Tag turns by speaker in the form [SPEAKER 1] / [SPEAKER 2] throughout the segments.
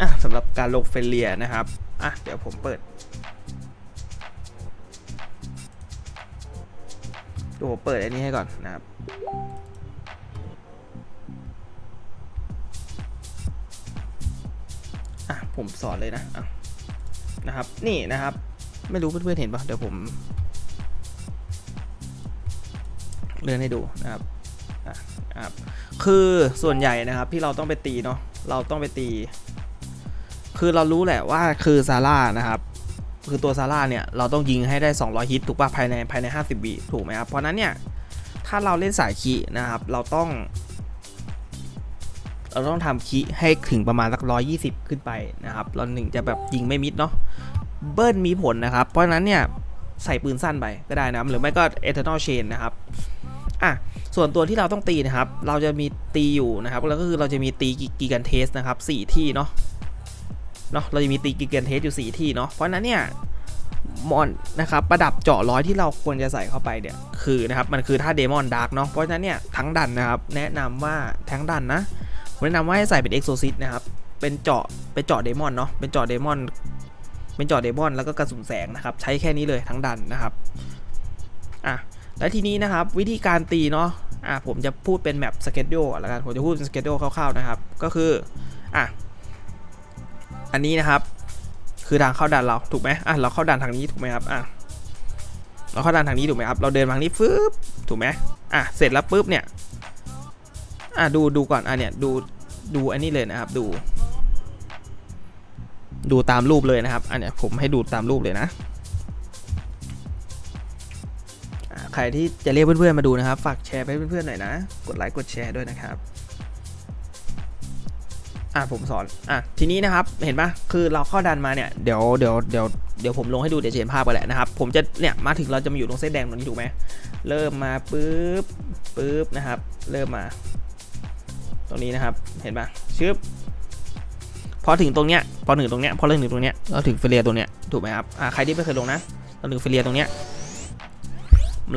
[SPEAKER 1] อะสำหรับการลงเฟรเลียนะครับ อะ เดี๋ยวผมเปิดดูผมเปิดอันนี้ให้ก่อนนะครับอะผมสอนเลยนะอะนะครับ นี่นะครับ ไม่รู้เพื่อนๆเห็นปะเดี๋ยวผม เลื่อนให้ดูนะครับอะครับคือส่วนใหญ่นะครับที่เราต้องไปตีเนาะเราต้องไปตี คือเรารู้แหละว่าคือซาร่านะครับคือตัวซาร่าเนี่ยเราต้องยิงให้ได้ 200 ฮิตถูกป่ะภายในภายใน 50วิถูกไหมครับเพราะนั้นเนี่ยถ้าเราเล่นสายคีนะครับเราต้อง เราต้องทำคีให้ถึงประมาณสัก120 ขึ้นไปนะครับเราหนึ่งจะแบบยิงไม่มิดเนาะเบิ้ลมีผลนะครับ เพราะนั้นเนี่ยใส่ปืนสั้นไปก็ได้นะครับหรือไม่ก็ eternal chain นะครับอะส่วนตัวที่เราต้องตีนะครับ เราจะมีตีอยู่นะครับแล้วก็คือเราจะมีตีกิกันเทสนะครับสี่ที่เนาะ เนาะเราจะมีตีกิกันเทสอยู่สี่ที่เนาะเพราะนั้นเนี่ยมอนนะครับประดับเจาะร้อยที่เราควรจะใส่เข้าไปเนี่ยคือนะครับมันคือท่าเดมอนดาร์กเนาะเพราะฉะนั้นเนี่ยทั้งดันนะครับแนะนำว่าทั้งดันนะผมแนะนำว่าให้ใส่เป็นเอ็กโซซิตนะครับเป็นเจาะเป็นเจาะเดมอนเนาะเป็นเจาะเดมอนเป็นเจาะเดมอนแล้วก็กระสุนแสงนะครับใช้แค่นี้เลยทั้งดันนะครับอะและทีนี้นะครับวิธีการตีเนาะอะผมจะพูดเป็นแมปสเกจโดแล้วกันผมจะพูดเป็นสเกจโดคร่าวๆนะครับก็คืออะ อันนี้นะครับ คือทางเข้าดันเราถูกไหมอะเราเข้าดันทางนี้ถูกไหมครับอะเราเข้าดันทางนี้ถูกไหมครับ เราเดินทางนี้ฟึบถูกไหมอะเสร็จแล้วปุ๊บเนี่ยอะดูดูก่อนอะเนี่ยดูดูอันนี้เลยนะครับดู ดูตามรูปเลยนะครับอันเนี้ยผมให้ดูตามรูปเลยนะใครที่จะเรียกเพื่อนๆมาดูนะครับ ฝากแชร์ไปเพื่อนๆหน่อยนะ กดไลค์กดแชร์ด้วยนะครับ อะผมสอนอะทีนี้นะครับเห็นปะคือเราเข้าดันมาเนี่ยเดี๋ยวเดี๋ยวเดี๋ยวเดี๋ยวผมลงให้ดูเดี๋ยวเห็นภาพไปแหละนะครับผมจะเนี่ยมาถึงเราจะมาอยู่ตรงเส้นแดงตรงนี้ถูกไหมเริ่มมาปุ๊บปุ๊บนะครับ เริ่มมา ตรงนี้นะครับเห็นปะชึบพอถึงตรงเนี้ยพอถึงตรงเนี้ยพอเริ่มถึงตรงเนี้ยเราถึงเฟเลียตรงเนี้ยถูกไหมครับอ่าใครที่ไม่เคยลงนะเราถึงเฟเลียตรงเนี้ย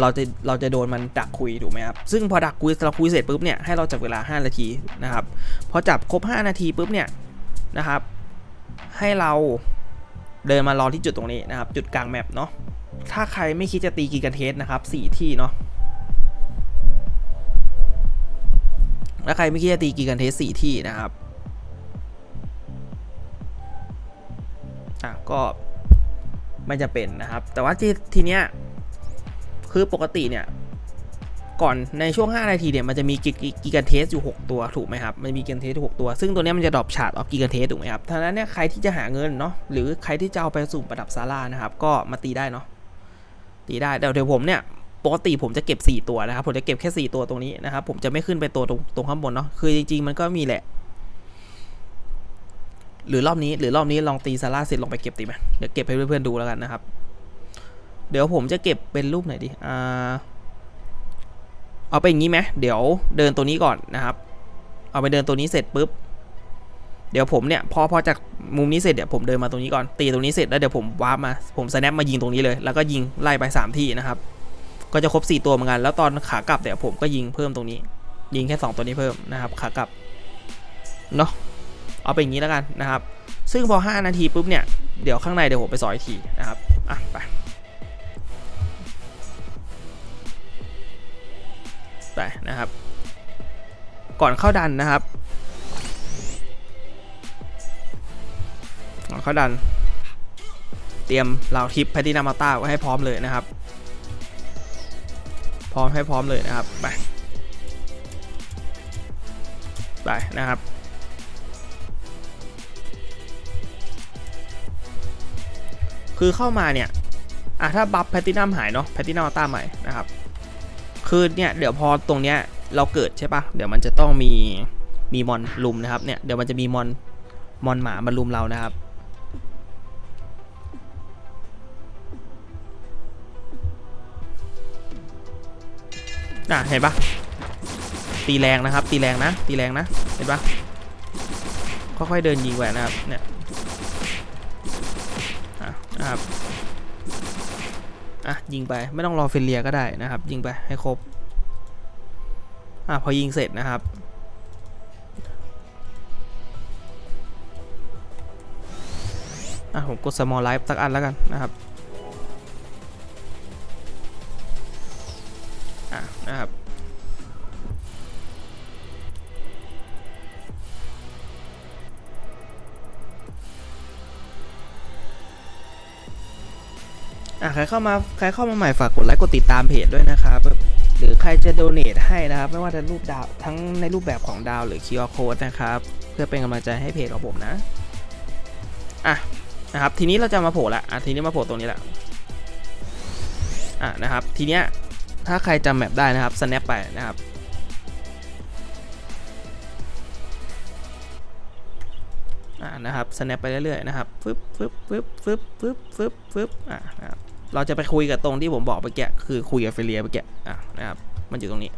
[SPEAKER 1] เราจะเราจะโดนมันดักคุยถูกไหมครับ ซึ่งพอดักคุยเราคุยเสร็จปุ๊บเนี่ยให้เราจับเวลา 5 นาทีนะครับ พอจับครบ 5 นาทีปุ๊บเนี่ยนะครับ ให้เราเดินมารอที่จุดตรงนี้นะครับ จุดกลางแมปเนาะ ถ้าใครไม่คิดจะตีกีกันเทสนะครับสี่ที่เนาะถ้าใครไม่คิดจะตีกีกันเทสสี่ที่นะครับอะก็ไม่จะเป็นนะครับ แต่ว่าที่ทีเนี้ย คือปกติเนี่ยก่อนในช่วง 5 นาทีเนี่ยมันจะมีกิกันเทสอยู่ 6 ตัวถูกไหมครับ มันมีกิกันเทสอยู่6ตัว ซึ่งตัวนี้มันจะดรอปชาร์ตออฟกิกันเทสถูกไหมครับท่านั้นเนี่ยใครที่จะหาเงินเนาะหรือใครที่จะเอาไปสุ่มประดับซาร่านะครับ ก็มาตีได้เนาะตีได้แต่เดี๋ยวผมเนี่ยปกติผมจะเก็บ 4 ตัวนะครับ ผมจะเก็บแค่ 4 ตัวตรงนี้นะครับ ผมจะไม่ขึ้นไปตัวตรงตรงข้างบนเนาะคือจริงๆมันก็มีแหละ หรือรอบนี้หรือรอบนี้ลองตีซาร่าเสร็จลองไปเก็บตีไหมเดี๋ยวเก็บให้เพื่อนๆดูแล้วกันนะครับ เดี๋ยวผมจะเก็บเป็นรูปไหนดีอ่าเอาไปอย่างนี้ไหมเดี๋ยวเดินตัวนี้ก่อนนะครับ เอาไปเดินตัวนี้เสร็จปุ๊บ เดี๋ยวผมเนี่ยพอพอจากมุมนี้เสร็จเดี๋ยวผมเดินมาตรงนี้ก่อน ตีตรงนี้เสร็จแล้วเดี๋ยวผมวาร์ปมา ผมสแนปมายิงตรงนี้เลย แล้วก็ยิงไล่ไปสามที่นะครับ ก็จะครบ 4 ตัวเหมือนกัน แล้วตอนขากลับเดี๋ยวผมก็ยิงเพิ่มตรงนี้ ยิงแค่ 2 ตัวนี้เพิ่มนะครับ ขากลับ เนาะเอาเป็นอย่างนี้แล้วกันนะครับ ซึ่งพอ 5 นาทีปุ๊บเนี่ย เดี๋ยวข้างในเดี๋ยวผมไปสอยทีนะครับ อะไป ไปนะครับ ก่อนเข้าดันนะครับก่อนเข้าดัน เตรียมเหล่าทิปแพตตินามาต้าไว้ให้พร้อมเลยนะครับ พร้อมให้พร้อมเลยนะครับไปไปนะครับคือเข้ามาเนี่ยอะถ้าบัฟแพตตินัมหายเนาะแพตตินัมอัลต้าใหม่นะครับ คือเนี่ยเดี๋ยวพอตรงเนี้ยเราเกิดใช่ปะเดี๋ยวมันจะต้องมีมีมอนลุมนะครับเนี่ยเดี๋ยวมันจะมีมอนมอนหมามาลุมเรานะครับอะเห็นปะตีแรงนะครับ ตีแรงนะตีแรงนะเห็นปะค่อยๆเดินยิงแหวนนะครับเนี่ยอะนะครับ อะยิงไปไม่ต้องรอเฟลเลียก็ได้นะครับ ยิงไปให้ครบอะพอยิงเสร็จนะครับอะผมกดสมอลไลฟ์สักอันแล้วกันนะครับ ใครเข้ามาใครเข้ามาใหม่ฝากกดไลค์กดติดตามเพจด้วยนะครับหรือใครจะโดเนทให้นะครับ ไม่ว่าจะรูปดาวทั้งในรูปแบบของดาวหรือ QR code นะครับ เพื่อเป็นกำลังใจให้เพจของผมนะอะนะครับ ทีนี้เราจะมาโผล่ละอะทีนี้มาโผล่ตรงนี้ละอะนะครับ ทีเนี้ยถ้าใครจำแมปได้นะครับ snap ไปนะครับอ่านะครับ snap ไปเรื่อยๆนะครับฟึบฟึบฟึบฟึบฟึบฟึบฟึบอ่านะครับ เราจะไปคุยกับตรงที่ผมบอกเมื่อกี้คือคุยกับเฟเลียเมื่อกี้อะนะครับ มันอยู่ตรงนี้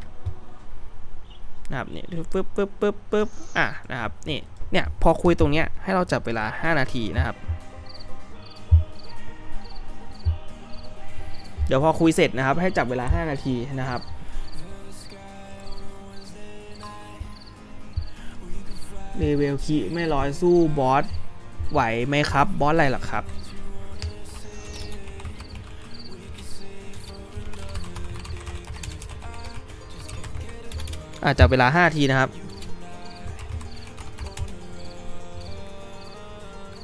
[SPEAKER 1] นะครับนี่ปึ๊บปึ๊บปึ๊บปึ๊บอะนะครับนี่เนี่ยพอคุยตรงเนี้ยให้เราจับเวลา 5 นาทีนะครับ เดี๋ยวพอคุยเสร็จนะครับ ให้จับเวลา 5 นาทีนะครับเลเวลคีไม่ร้อยสู้บอสไหวไหมครับ บอสอะไรหรอครับ อาจจะเวลา 5 ทีนะครับ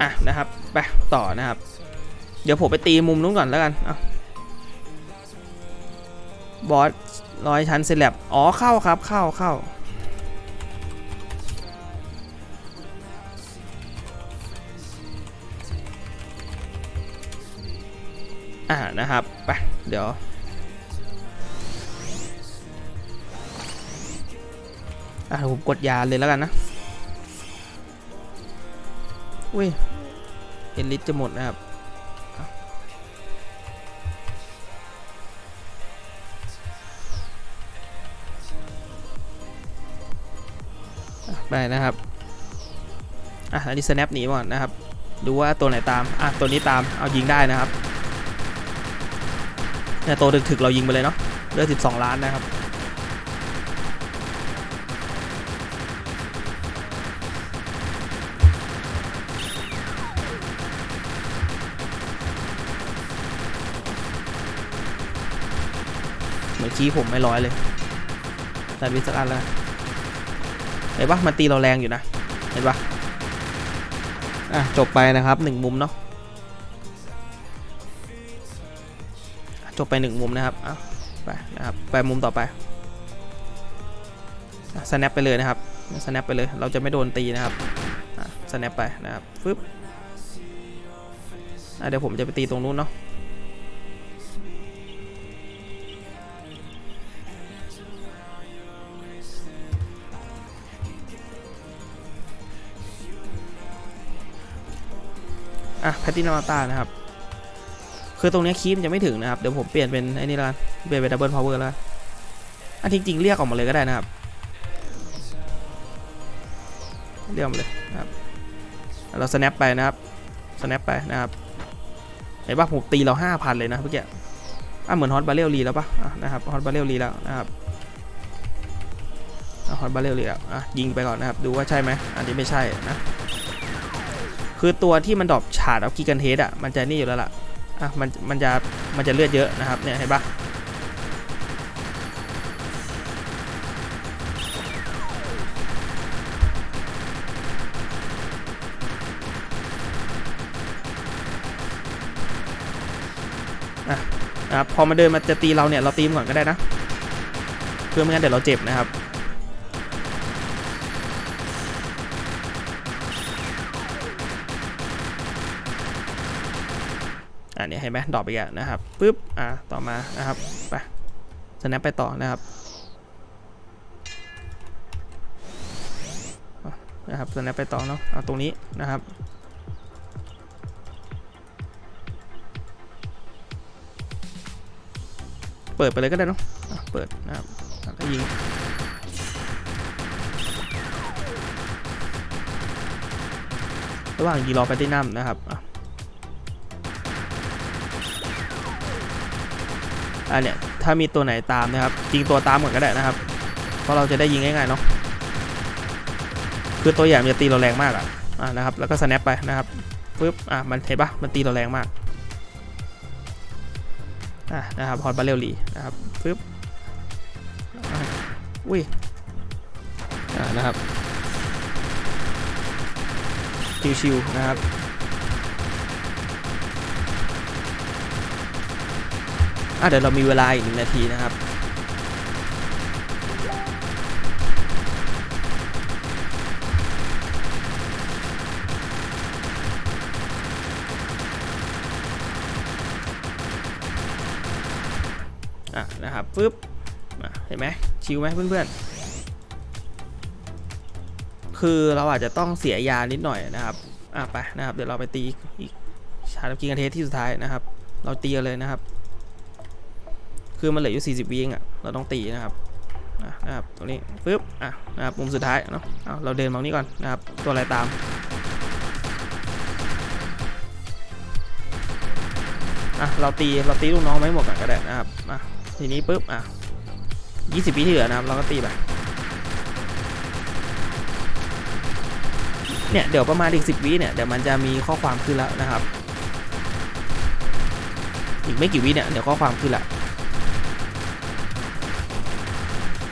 [SPEAKER 1] อะนะครับไปต่อนะครับ เดี๋ยวผมไปตีมุมนู้นก่อนแล้วกันเอาบอสร้อยชั้นเซเลบอ๋อเข้าครับเข้าเข้าอ่านะครับไปเดี๋ยว อะผมกดยาเลยแล้วกันนะอุ้ยเอ็นลิตจะหมดนะครับไปนะครับ อะ อันนี้ snap หนีก่อนนะครับ ดูว่าตัวไหนตาม อะ ตัวนี้ตาม เอายิงได้นะครับเนี่ยตัวถึกๆเรายิงไปเลยเนาะเลือด12 ล้านนะครับ เมื่อกี้ผมไม่ร้อยเลยแต่วิสักอันแล้วเห็นปะมันตีเราแรงอยู่นะ เห็นปะอะจบไปนะครับหนึ่งมุมเนาะจบไปหนึ่งมุมนะครับอะไปนะครับไปมุมต่อไปอะ snap ไปเลยนะครับ snap ไปเลย เราจะไม่โดนตีนะครับอะ snap ไปนะครับฟึบเดี๋ยวผมจะไปตีตรงนู้นเนาะ อะแพตตินาตานะครับ คือตรงนี้คีมจะไม่ถึงนะครับ เดี๋ยวผมเปลี่ยนเป็นไอ้นี่ละเปลี่ยนเป็นดับเบิลพาวเวอร์แล้วกันอ่จริงๆเรียกออกมาเลยก็ได้นะครับ เรียกมาเลยนะครับ เรา snap ไปนะครับ snap ไปนะครับเห็นปะผมตีเราห้าพันเลยนะเมื่อกี้อะเหมือนฮอตบาเรลรีแล้วปะอะนะครับฮอตบาเรลรีแล้วนะครับฮอตบาเรลรีแล้วอะยิงไปก่อนนะครับ ดูว่าใช่ไหมอันนี้ไม่ใช่นะ คือตัวที่มันดรอปฉาดเอากิกันเทสอะมันจะนี่อยู่แล้วล่ะอะมันมันจะมันจะเลือดเยอะนะครับเนี่ยเห็นปะอะนะครับพอมาเดินมาจะตีเราเนี่ยเราตีมนก่อนก็ได้นะ เพื่อไม่งั้นเดี๋ยวเราเจ็บนะครับ ห็นไหมดรอปไปกันนะครับปุ๊บอ่าต่อมานะครับไปสแนปไปต่อนะครับนะครับสแนปไปต่อเนาะเอาตรงนี้นะครับเปิดไปเลยก็ได้เนาะเปิดนะครับแล้วก็ยิงระหว่างยิงรอแพตตินัมนะครับ อะเนี่ยถ้ามีตัวไหนตามนะครับยิงตัวตามก่อนก็ได้นะครับ เพราะเราจะได้ยิงง่ายๆเนาะคือตัวใหญ่มันจะตีเราแรงมากอะอะนะครับแล้วก็ snap ไปนะครับปึ๊บอะมันเห็นปะมันตีเราแรงมากอะนะครับฮอตบาเรลลีนะครับปึ๊บอุ้ยอะนะครับชิวๆนะครับ อะเดี๋ยวเรามีเวลาอีกหนึ่งนาทีนะครับ อะนะครับปึ๊บเห็นไหมชิวไหมเพื่อนๆ คือเราอาจจะต้องเสียยานิดหน่อยนะครับ อะไปนะครับ เดี๋ยวเราไปตีอีกชาร์จกิงกันเทสที่สุดท้ายนะครับ เราตีเลยนะครับ คือมันเหลืออยู่40วิเองอะเราต้องตีนะครับนะครับตรงนี้ปึ๊บอะนะครับมุมสุดท้ายเนาะเราเดินมาตรงนี้ก่อนนะครับตัวอะไรตามอะเราตีเราตีลูกน้องไม่หมดกันก็ได้นะครับอะทีนี้ปุ๊บอะ20วิที่เหลือนะครับเราก็ตีไปเนี่ยเดี๋ยวประมาณอีก10วิเนี่ยเดี๋ยวมันจะมีข้อความขึ้นแล้วนะครับ อีกไม่กี่วิเนี่ยเดี๋ยวข้อความขึ้นละ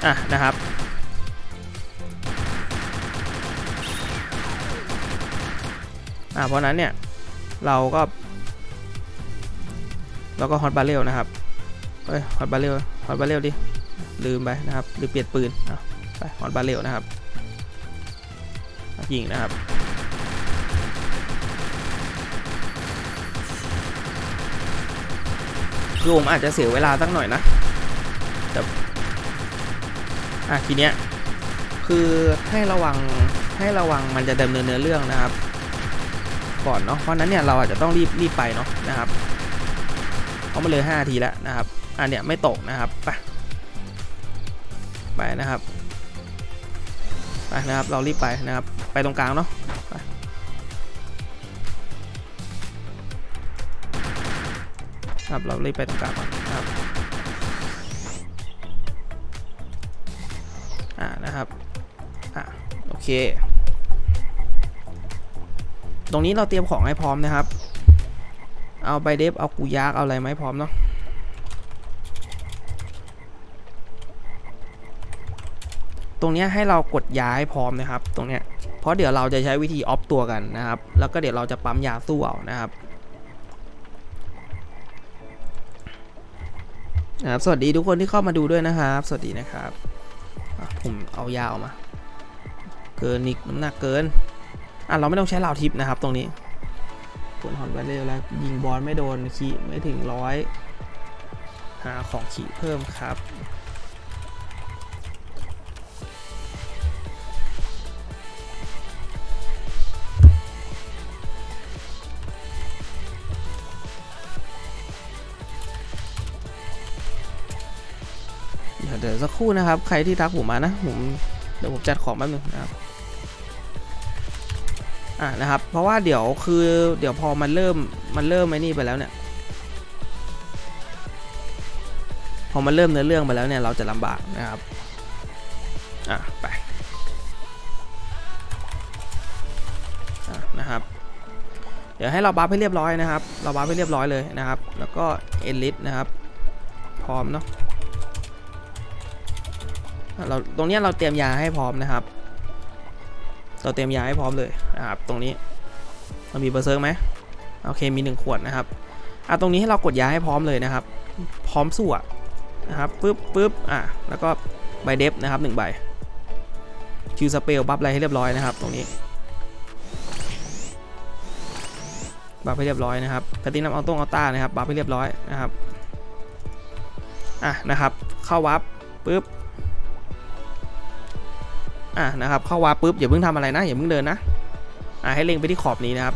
[SPEAKER 1] อะนะครับ อะเพราะนั้นเนี่ย เราก็แล้วก็ฮอตบาเรลนะครับเอ้ยฮอตบาเรลฮอตบาเรลดิ ลืมไปนะครับหรือเปลี่ยนปืนเอาไปฮอตบาเรลนะครับ ยิงนะครับคือผมอาจจะเสียเวลาสักหน่อยนะ อะทีเนี้ยคือให้ระวังให้ระวังมันจะดำเนินเนื้อเรื่องนะครับ ก่อนเนาะเพราะนั้นเนี่ยเราอาจจะต้องรีบรีบไปเนาะนะครับเพราะมันเลย5นาทีแล้วนะครับอันเนี้ยไม่ตกนะครับไปไปนะครับไปนะครับเรารีบไปนะครับ ไปตรงกลางเนาะครับเรารีบไปตรงกลางก่อนนะครับ เค ตรงนี้เราเตรียมของให้พร้อมนะครับ เอาใบเดฟเอากูยากเอาอะไรไหมพร้อมเนาะตรงนี้ให้เรากดยาให้พร้อมนะครับ ตรงเนี้ยเพราะเดี๋ยวเราจะใช้วิธีออฟตัวกันนะครับ แล้วก็เดี๋ยวเราจะปั๊มยาสู้เอานะครับนะครับ สวัสดีทุกคนที่เข้ามาดูด้วยนะครับ สวัสดีนะครับ ผมเอายาออกมา เกินอีกน้ำหนักเกิน อะเราไม่ต้องใช้ราวทิปนะครับตรงนี้กดฮอนไปเร็วแล้วยิงบอลไม่โดนขีไม่ถึงร้อยหาของขีเพิ่มครับเดี๋ยวเดี๋ยวสักครู่นะครับ ใครที่ทักผมมานะ ผม เดี๋ยวผมจัดของแป๊บนึงนะครับ อ่านะครับ เพราะว่าเดี๋ยวคือเดี๋ยวพอมันเริ่มมันเริ่มไอ้นี่ไปแล้วเนี่ย พอมันเริ่มเนื้อเรื่องไปแล้วเนี่ยเราจะลำบากนะครับ อะไปอะนะครับ เดี๋ยวให้เราบัฟให้เรียบร้อยนะครับ เราบัฟให้เรียบร้อยเลยนะครับ แล้วก็เอลิทนะครับ พร้อมเนาะเราตรงนี้เราเตรียมยาให้พร้อมนะครับ เราเตรียมยาให้พร้อมเลยนะครับตรงนี้เรามีเบอร์เซิร์กไหมโอเคมี 1 ขวดนะครับอะตรงนี้ให้เรากดยาให้พร้อมเลยนะครับ พร้อมสู้อะนะครับปึ๊บปึ๊บอะแล้วก็ใบเดฟนะครับหนึ่งใบคิวสเปลบัฟอะไรให้เรียบร้อยนะครับ ตรงนี้บัฟให้เรียบร้อยนะครับแพตตินัมเอาตรงเอาต้านะครับบัฟให้เรียบร้อยนะครับอะนะครับ เข้าวับปึ๊บ อะนะครับเข้าวาร์ปปุ๊บอย่าเพิ่งทำอะไรนะอย่าเพิ่งเดินนะอะให้เล็งไปที่ขอบนี้นะครับ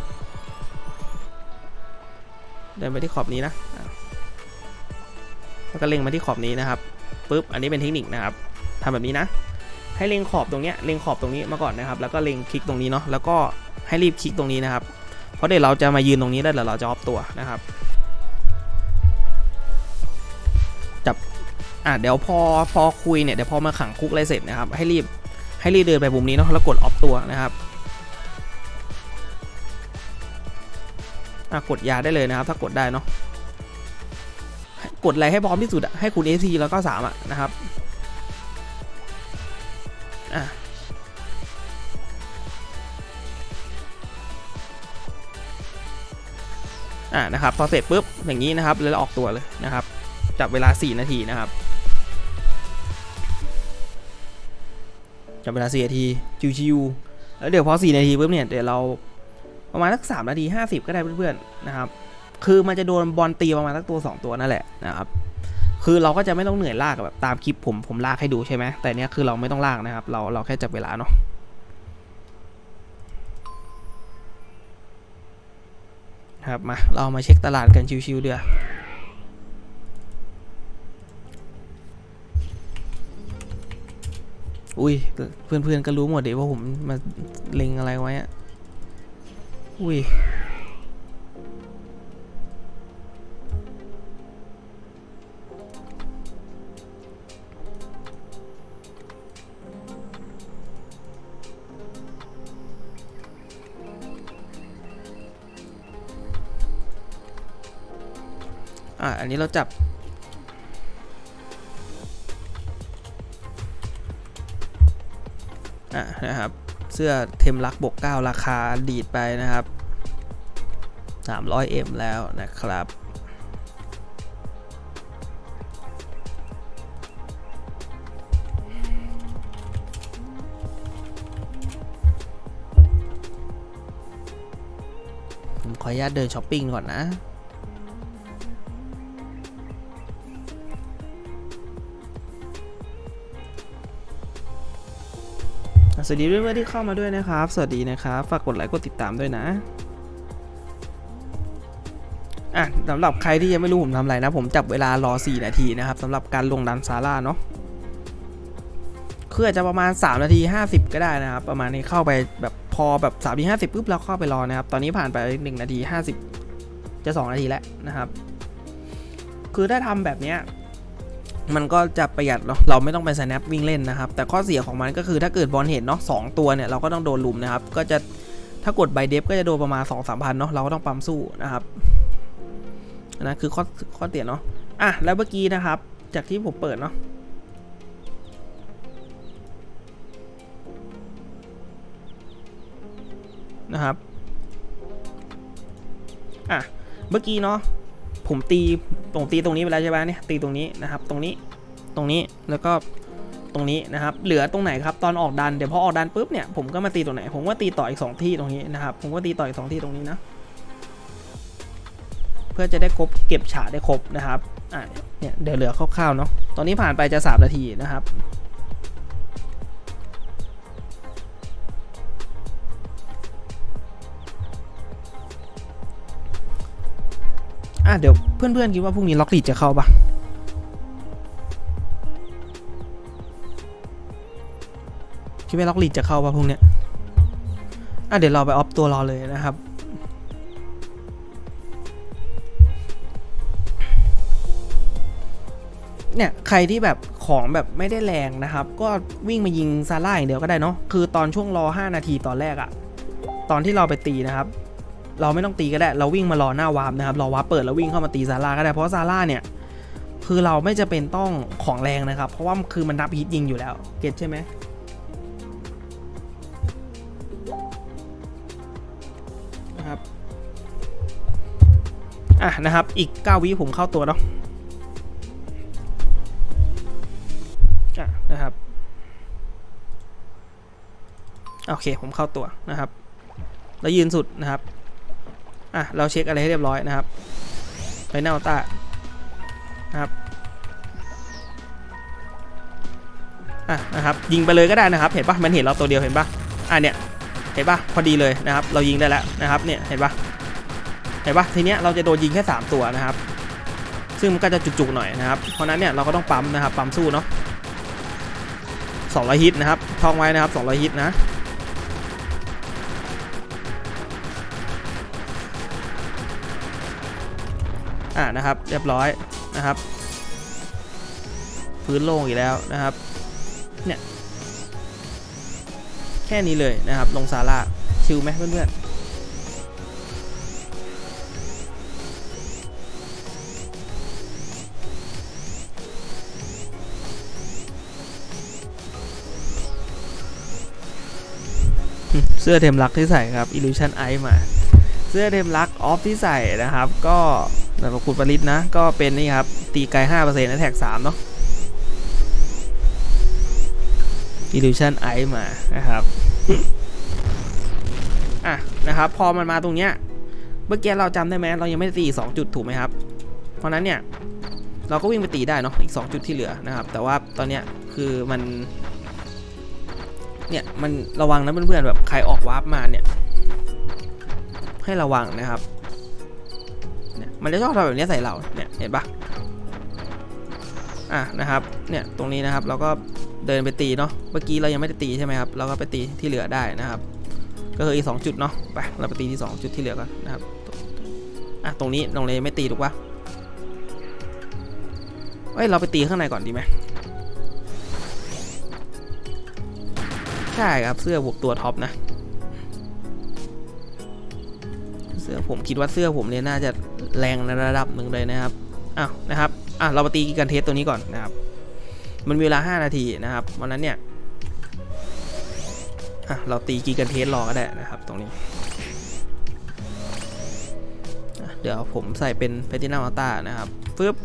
[SPEAKER 1] เดินไปที่ขอบนี้นะแล้วก็เล็งมาที่ขอบนี้นะครับปุ๊บอันนี้เป็นเทคนิคนะครับทำแบบนี้นะ ให้เล็งขอบตรงเนี้ยเล็งขอบตรงนี้มาก่อนนะครับ แล้วก็เล็งคลิกตรงนี้เนาะแล้วก็ให้รีบคลิกตรงนี้นะครับ เพราะเดี๋ยวเราจะมายืนตรงนี้แล้วเดี๋ยวเราจะออฟตัวนะครับจับอะเดี๋ยวพอพอคุยเนี่ยเดี๋ยวพอมาขังคุกอะไรเสร็จนะครับ ให้รีบ ให้รีเดินไปมุมนี้เนาะแล้วกดออฟตัวนะครับอะกดยาได้เลยนะครับ ถ้ากดได้เนาะกดอะไรให้พร้อมที่สุดอะให้คูณ AC แล้วก็3อะนะครับอะอะนะครับพอเสร็จปุ๊บอย่างนี้นะครับแล้วออกตัวเลยนะครับจับเวลา 4 นาทีนะครับ จับเวลา4นาทีชิวๆแล้วเดี๋ยวพอ4นาทีปุ๊บเนี่ยเดี๋ยวเราประมาณสัก3นาที50ก็ได้เพื่อนๆนะครับ คือมันจะโดนบอลตีประมาณสักตัว2ตัวนั่นแหละนะครับคือเราก็จะไม่ต้องเหนื่อยลากแบบตามคลิปผมผมลากให้ดูใช่ไหมแต่เนี้ยคือเราไม่ต้องลากนะครับ เราเราแค่จับเวลาเนาะครับมาเรามาเช็คตลาดกันชิวๆเดือ อุ้ย เพื่อนๆก็รู้หมดเดี๋ยวว่าผมมาเล็งอะไรไว้อะอุ้ยอะอันนี้เราจับะนะครับเสื้อเทมลักบวก9ราคาดีดไปนะครับ 300M แล้วนะครับผมขออนุญาตเดินช้อปปิ้งก่อนนะ สวัสดีเพื่อนที่เข้ามาด้วยนะครับ สวัสดีนะครับ ฝากกดไลค์กดติดตามด้วยนะอะสำหรับใครที่ยังไม่รู้ผมทำอะไรนะ ผมจับเวลารอ 4 นาทีนะครับสำหรับการลงดันซาร่าเนาะคืออาจจะประมาณ 3 นาที 50 ก็ได้นะครับ ประมาณนี้เข้าไปแบบพอแบบ3นาที50ปุ๊บเราเข้าไปรอนะครับ ตอนนี้ผ่านไป 1 นาที 50 จะ 2 นาทีแล้วนะครับ คือถ้าทำแบบเนี้ย มันก็จะประหยัดเนาะเราไม่ต้องไป snap วิ่งเล่นนะครับ แต่ข้อเสียของมันก็คือถ้าเกิดบอลเห็นเนาะสองตัวเนี่ยเราก็ต้องโดนลุมนะครับ ก็จะถ้ากดไบเดฟก็จะโดนประมาณ2 3พันเนาะเราก็ต้องปั๊มสู้นะครับนนะคือข้อข้อเสียเนาะอะแล้วเมื่อกี้นะครับ จากที่ผมเปิดเนาะนะครับ อะ เมื่อกี้เนาะ ผมตีผมตีตรงนี้ไปแล้วใช่ไหมเนี่ยตีตรงนี้นะครับ ตรงนี้ตรงนี้แล้วก็ตรงนี้นะครับ เหลือตรงไหนครับตอนออกดันเดี๋ยวพอออกดันปุ๊บเนี่ยผมก็มาตีตรงไหน ผมก็ตีต่ออีกสองที่ตรงนี้นะครับ ผมก็ตีต่ออีกสองที่ตรงนี้นะ เพื่อจะได้ครบเก็บฉากได้ครบนะครับอ่าเนี่ยเดี๋ยวเหลือคร่าวๆเนาะตอนนี้ผ่านไปจะสามนาทีนะครับ อะเดี๋ยวเพื่อนๆคิดว่าพรุ่งนี้ล็อกลีดจะเข้าปะคิดว่าล็อกลีดจะเข้าปะพรุ่งเนี้ยอะเดี๋ยวเราไปออฟตัวรอเลยนะครับเนี่ยใครที่แบบของแบบไม่ได้แรงนะครับ ก็วิ่งมายิงซาร่าอย่างเดียวก็ได้เนาะคือตอนช่วงรอ 5 นาทีตอนแรกอะตอนที่เราไปตีนะครับ เราไม่ต้องตีก็ได้ เราวิ่งมารอหน้าวาร์ปนะครับ รอวาร์ปเปิดแล้ววิ่งเข้ามาตีซาร่าก็ได้ เพราะซาร่าเนี่ยคือเราไม่จะเป็นต้องของแรงนะครับ เพราะว่าคือมันนับฮิตยิงอยู่แล้ว เก็ตใช่ไหมนะครับอะนะครับ อีก 9 วิผมเข้าตัวเนาะอะนะครับ โอเค ผมเข้าตัวนะครับ แล้วยืนสุดนะครับ อะเราเช็คอะไรให้เรียบร้อยนะครับไฟแนลต้านะครับอะนะครับยิงไปเลยก็ได้นะครับ เห็นปะมันเห็นเราตัวเดียวเห็นปะอะเนี่ยเห็นปะพอดีเลยนะครับ เรายิงได้แล้วนะครับเนี่ยเห็นปะเห็นปะทีเนี้ยเราจะโดนยิงแค่ 3 ตัวนะครับ ซึ่งมันก็จะจุกๆหน่อยนะครับ เพราะนั้นเนี่ยเราก็ต้องปั๊มนะครับปั๊มสู้เนาะ200ฮิตนะครับท่องไว้นะครับ200ฮิตนะะครับ เรียบร้อยนะครับ พื้นโล่งอีกแล้วนะครับ เนี่ย แค่นี้เลยนะครับ ลงซาร่าชิลไหมเพื่อนเสื้อเทมลักที่ใส่ครับ Illusion Eye มา เสื้อเทมลักออฟที่ใส่นะครับ ก็ สำหรับคุณปริศนะ ก็เป็นนี่ครับ ตีไกล5%และแท็ก3เนาะ Illusion Ice มานะครับ อะ นะครับ พอมันมาตรงเนี้ย เมื่อกี้เราจำได้ไหมเรายังไม่ได้ตีอีก2จุดถูกไหมครับ เพราะนั้นเนี่ย เราก็วิ่งไปตีได้เนาะ อีก 2 จุดที่เหลือนะครับ แต่ว่าตอนเนี้ยคือมัน เนี่ย มันระวังนะเพื่อนๆแบบใครออกวาร์ปมาเนี่ย ให้ระวังนะครับ มันจะชอบทำแบบนี้ใส่เราเนี่ยเห็นปะอะนะครับเนี่ยตรงนี้นะครับเราก็เดินไปตีเนาะเมื่อกี้เรายังไม่ได้ตีใช่ไหมครับเราก็ไปตีที่เหลือได้นะครับ ก็คืออีกสองจุดเนาะไปเราไปตีที่สองจุดที่เหลือกันนะครับอะตรงนี้ตรงนี้ไม่ตีถูกปะเอ้ยเราไปตีข้างในก่อนดีไหมใช่ครับเสื้อบวกตัวท็อปนะเสื้อผมคิดว่าเสื้อผมเนี่ยน่าจะ แรงในระดับหนึ่งเลยนะครับอ้าวนะครับอะเรามาตีกันเทสตัวนี้ก่อนนะครับ มันมีเวลา 5 นาทีนะครับวันนั้นเนี่ยอะเราตีกีกันเทสรอก็ได้นะครับตรงนี้เดี๋ยวผมใส่เป็นแพตินัมอัลต้านะครับฟึบ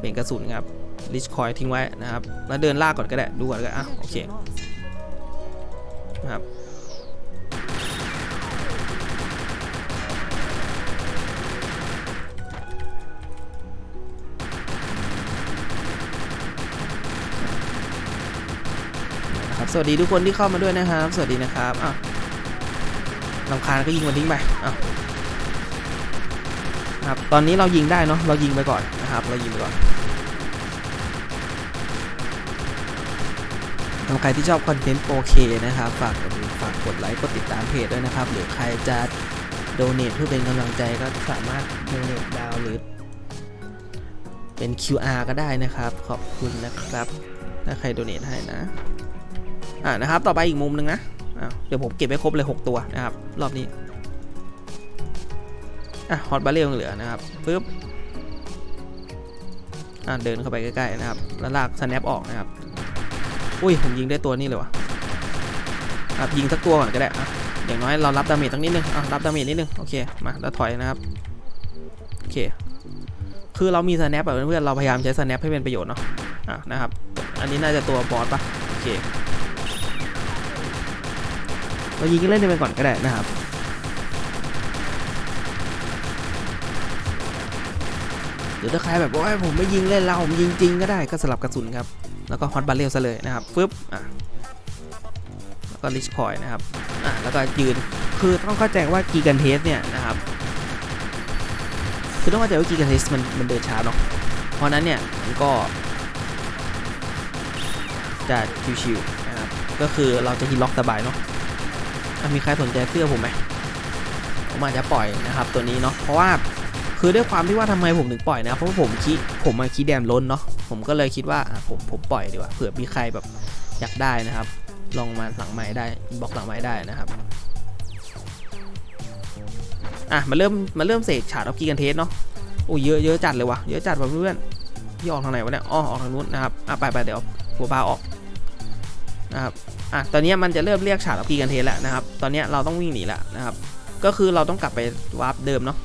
[SPEAKER 1] เป็นกระสุนครับลิชคอยทิ้งไว้นะครับ แล้วเดินลากก่อนก็ได้ ดูก่อนก็อะโอเคนะครับ สวัสดีทุกคนที่เข้ามาด้วยนะครับ สวัสดีนะครับอ้าวลำคาญก็ยิงมันทิ้งไปอ้าวนะครับ ตอนนี้เรายิงได้เนาะ เรายิงไปก่อนนะครับ เรายิงไปก่อนสำหรับใครที่ชอบคอนเทนต์โอเคนะครับ ฝากกดฝากกดไลค์ กดติดตามเพจด้วยนะครับ หรือใครจะโดเนทเพื่อเป็นกำลังใจก็สามารถโดเนทดาวหรือ เป็น QR ก็ได้นะครับ ขอบคุณนะครับ ถ้าใครโดเนทให้นะ อ่านะครับ ต่อไปอีกมุมหนึ่งนะเดี๋ยวผมเก็บไว้ครบเลย 6 ตัวนะครับ รอบนี้ อะฮอตบาเรลเหลือนะครับปึ๊บอ่าเดินเข้าไปใกล้ๆนะครับ แล้วลากสแนปออกนะครับ อุ้ย ผมยิงได้ตัวนี้เลยวะครับยิงสักตัวก่อนก็ได้อะอย่างน้อยเรารับดาเมจตั้งนิดนึงอะรับดาเมจนิดนึง โอเค มา แล้วถอยนะครับ โอเค คือเรามีสแนปแบบเพื่อนๆเราพยายามใช้สแนปให้เป็นประโยชน์เนาะ อะนะครับ อันนี้น่าจะตัวบอสปะโอเค เรายิงเล่นไปก่อนก็ได้นะครับหรือถ้าใครแบบว่าผมไม่ยิงเล่นเราผมยิงจริงก็ได้ก็สลับกระสุนครับ แล้วก็ฮอตบาเรลซะเลยนะครับฟึบอะแล้วก็ลิชคอยนะครับอะแล้วก็ยืนคือต้องเข้าใจว่ากีกันเทสเนี่ยนะครับคือต้องเข้าใจว่ากีกันเทสมันมันเดินช้าเนาะเพราะนั้นเนี่ยมันก็ จะชิวๆนะครับก็คือเราจะฮิตล็อกสบายเนาะ มีใครสนใจเสื้อผมไหมผมอาจจะปล่อยนะครับตัวนี้เนาะเพราะว่าคือด้วยความที่ว่าทำไมผมถึงปล่อยนะเพราะผมคิดผมมาคิดแดมล้นเนาะผมก็เลยคิดว่าผมผมปล่อยดีกว่าเผื่อมีใครแบบอยากได้นะครับ ลองมาหลังไม้ได้บอกหลังไม้ได้นะครับอะมาเริ่มมาเริ่มเสกฉาดออฟกีกันเทสเนาะโอ้ยเยอะเยอะจัดเลยวะเยอะจัดว่ะเพื่อนที่ออกทางไหนวะเนี่ยอ๋อออกทางนู้นนะครับอะไปไปเดี๋ยวหัวปลาออกนะครับ อะตอนนี้มันจะเริ่มเรียกฉาดออฟกีกันเทแล้วนะครับ ตอนนี้เราต้องวิ่งหนีแล้วนะครับ ก็คือเราต้องกลับไปวาร์ปเดิมเนาะ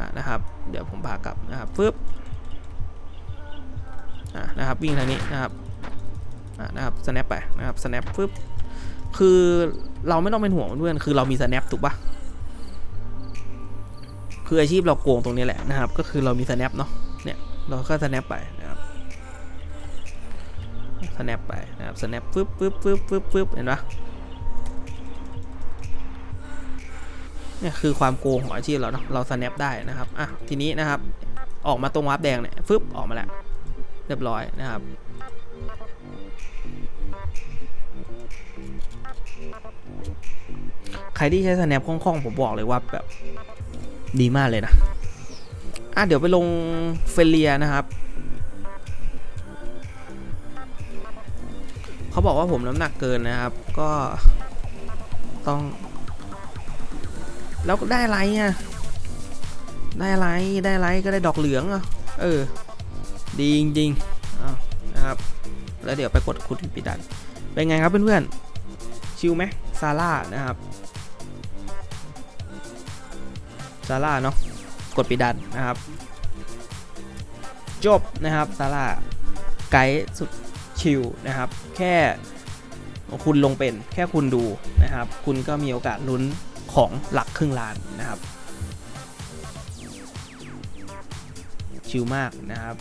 [SPEAKER 1] อะนะครับ เดี๋ยวผมพากลับนะครับฟึบอะนะครับวิ่งทางนี้นะครับอะนะครับ snap ไปนะครับ snap ปึ๊บคือเราไม่ต้องเป็นห่วงเพื่อนคือเรามี snap ถูกปะคืออาชีพเราโกงตรงนี้แหละนะครับ ก็คือเรามี snap เนาะเนี่ยเราก็ snap ไปน snap ไปนะครับ snap ปึ๊บปึ๊บปึ๊บปึ๊บปึ๊บเห็นปะเนี่ยคือความโกงของอาชีพเราเนาะเรา snap ได้นะครับอะทีนี้นะครับ ออกมาตรงวาร์ปแดงเนี่ยฟึบออกมาแล้วเรียบร้อยนะครับใครที่ใช้ snap คล่องๆผมบอกเลยว่าแบบดีมากเลยนะอะเดี๋ยวไปลงเฟเลียนะครับ เขาบอกว่าผมน้ำหนักเกินนะครับ ก็ต้อง แล้วได้ไรอะได้ไรได้ไรก็ได้ดอกเหลืองอะเออ ดีจริงๆอ้าวนะครับ แล้วเดี๋ยวไปกดคุดปิดดันเป็นไงครับเพื่อนๆ ชิลไหมซาร่านะครับซาร่าเนาะกดปิดดันนะครับ จบนะครับซาร่าไกด์สุด ชิลนะครับ แค่คุณลงเป็นแค่คุณดูนะครับ คุณก็มีโอกาสลุ้นของหลักครึ่งล้านนะครับ ชิลมากนะครับ